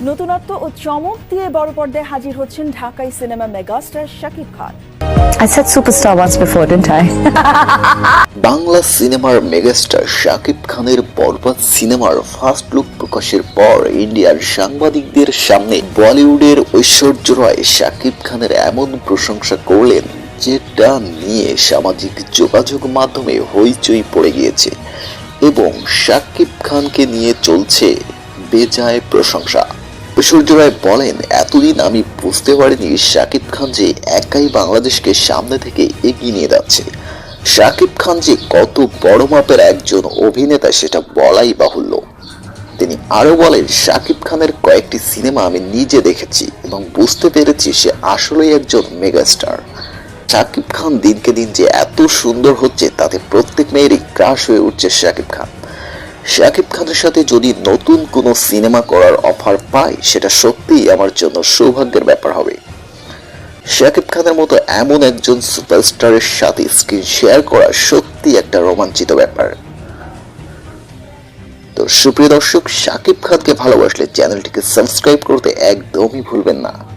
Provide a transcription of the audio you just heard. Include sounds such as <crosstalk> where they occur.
নতুনত্ব ও চমক দিয়ে বড় পর্দায় হাজির হচ্ছেন ঢাকাই cinema megastar Shakib Khan I said superstar once before, didn't I? <laughs> Bangla সিনেমার মেগাস্টার শাকিব খানের বরবাদ সিনেমার ফার্স্ট লুক প্রকাশের পর ইন্ডিয়ার সাংবাদিকদের সামনে বলিউডের ঐশ্বর্য রায় শাকিব খানের এমন প্রশংসা করলেন যেটা নিয়ে সামাজিক যোগাযোগ মাধ্যমে হইচই পড়ে গিয়েছে এবং শাকিব খানকে নিয়ে চলছে বেজায় প্রশংসা ঐশ্বর্য রায় বলেন, এতদিন আমি বুঝতে পারিনি শাকিব খান যে একাই বাংলাদেশকে সামনে থেকে এগিয়ে নিয়ে যাচ্ছে। শাকিব খান যে কত বড় মাপের একজন অভিনেতা সেটা বলাই বাহুল্য। তিনি আরও বলেন, শাকিব খানের কয়েকটি সিনেমা আমি নিজে দেখেছি এবং বুঝতে পেরেছি সে আসলেই একজন মেগাস্টার। শাকিব খান দিনকে দিন যে এত সুন্দর হচ্ছে, তাতে প্রত্যেক মেয়েরই ক্রাশ হয়ে উঠছে শাকিব খান। শাকিব খানের সাথে যদি নতুন কোনো সিনেমা করার অফার পাই, সেটা সত্যিই আমার জন্য সৌভাগ্যের ব্যাপার হবে। শাকিব খানের মতো এমন একজন সুপারস্টারের সাথে স্ক্রিন শেয়ার করা সত্যি একটা রোমাঞ্চিত ব্যাপার। তো সুপ্রিয় দর্শক, শাকিব খানকে ভালোবাসলে চ্যানেলটিকে সাবস্ক্রাইব করতে একদমই ভুলবেন না।